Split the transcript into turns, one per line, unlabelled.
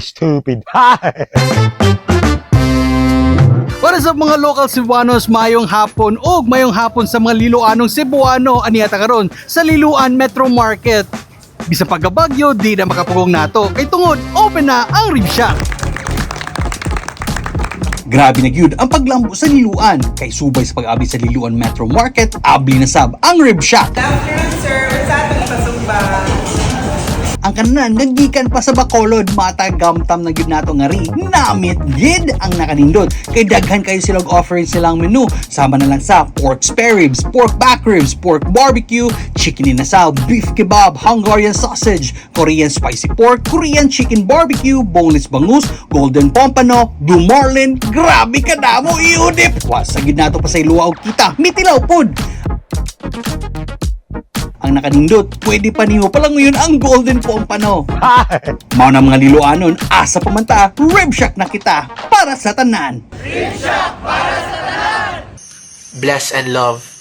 stupid.
Para sa mga local Cebuanos, mayong hapon o mayong hapon sa mga Liloanong Cebuano aniyata karon sa Liloan Metro Market. Bisa pagkabagyo, di na makapugong nato. Kay tungod, open na ang rib shack.
Grabe na gyud ang paglambo sa Liluan kay subay sa pag-abi sa Liluan Metro Market, abli na sab ang Rib Shack.
Good afternoon, sir.
Kanan nagikan pa sa Bacolod. Mata gamtam na gyud nato nga ri. Namit gid ang nakanindot. Kay daghan kayo silang offering silang menu. Sama na lang sa pork spare ribs, pork back ribs, pork barbecue, chicken inasal, beef kebab, Hungarian sausage, Korean spicy pork, Korean chicken barbecue, boneless bangus, golden pompano, blue marlin, grabe ka damo iudip. Wasa gid nato pa sa iluwa og kita, mitilaw pod ang nakanindot, pwede pa niyo palang ngayon ang Golden Pompano. Mao na mga liloanon, asa pamanta, Rib Shack na kita para sa tanan.
Bless and love.